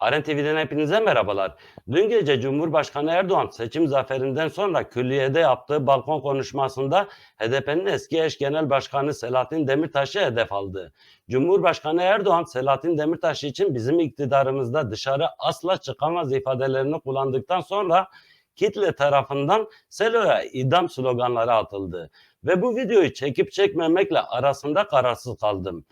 Aren TV'den hepinize merhabalar. Dün gece Cumhurbaşkanı Erdoğan seçim zaferinden sonra külliyede yaptığı balkon konuşmasında HDP'nin eski eş genel başkanı Selahattin Demirtaş'ı hedef aldı. Cumhurbaşkanı Erdoğan Selahattin Demirtaş için bizim iktidarımızda dışarı asla çıkamaz ifadelerini kullandıktan sonra kitle tarafından Selo'ya idam sloganları atıldı. Ve bu videoyu çekip çekmemekle arasında kararsız kaldım.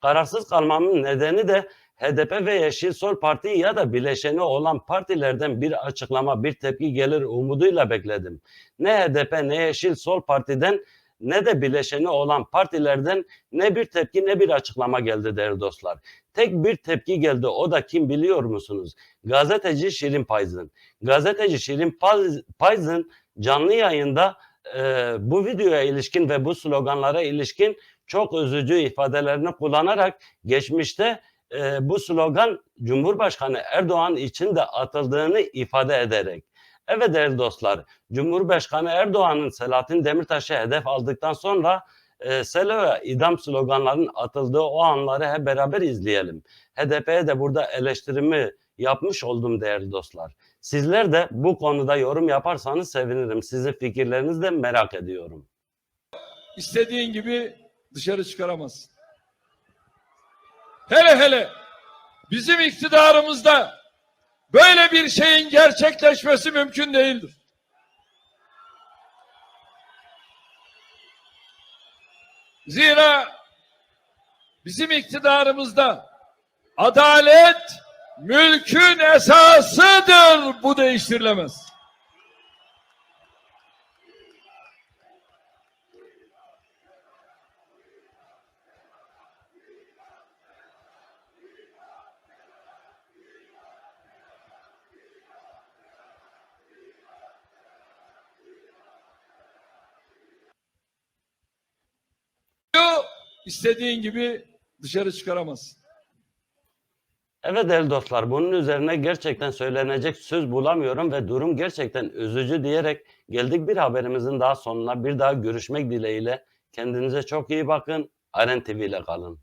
Kararsız kalmamın nedeni de HDP ve Yeşil Sol Parti ya da bileşeni olan partilerden bir açıklama, bir tepki gelir umuduyla bekledim. Ne HDP ne Yeşil Sol Parti'den ne de bileşeni olan partilerden ne bir tepki ne bir açıklama geldi değerli dostlar. Tek bir tepki geldi o da kim biliyor musunuz? Gazeteci Şirin Payzın. Gazeteci Şirin Payz- Payzın canlı yayında e, bu videoya ilişkin ve bu sloganlara ilişkin çok üzücü ifadelerini kullanarak geçmişte e, bu slogan Cumhurbaşkanı Erdoğan için de atıldığını ifade ederek. Evet değerli dostlar, Cumhurbaşkanı Erdoğan'ın Selahattin Demirtaş'ı hedef aldıktan sonra e, Selo'ya idam sloganlarının atıldığı o anları hep beraber izleyelim. HDP'ye de burada eleştirimi yapmış oldum değerli dostlar. Sizler de bu konuda yorum yaparsanız sevinirim. Sizin fikirlerinizi de merak ediyorum. istediğin gibi dışarı çıkaramazsın. Hele hele bizim iktidarımızda böyle bir şeyin gerçekleşmesi mümkün değildir. Zira bizim iktidarımızda adalet mülkün esasıdır. Bu değiştirilemez. İstediğin gibi dışarı çıkaramazsın. Evet değerli dostlar bunun üzerine gerçekten söylenecek söz bulamıyorum ve durum gerçekten üzücü diyerek geldik bir haberimizin daha sonuna bir daha görüşmek dileğiyle. Kendinize çok iyi bakın. Aren TV ile kalın.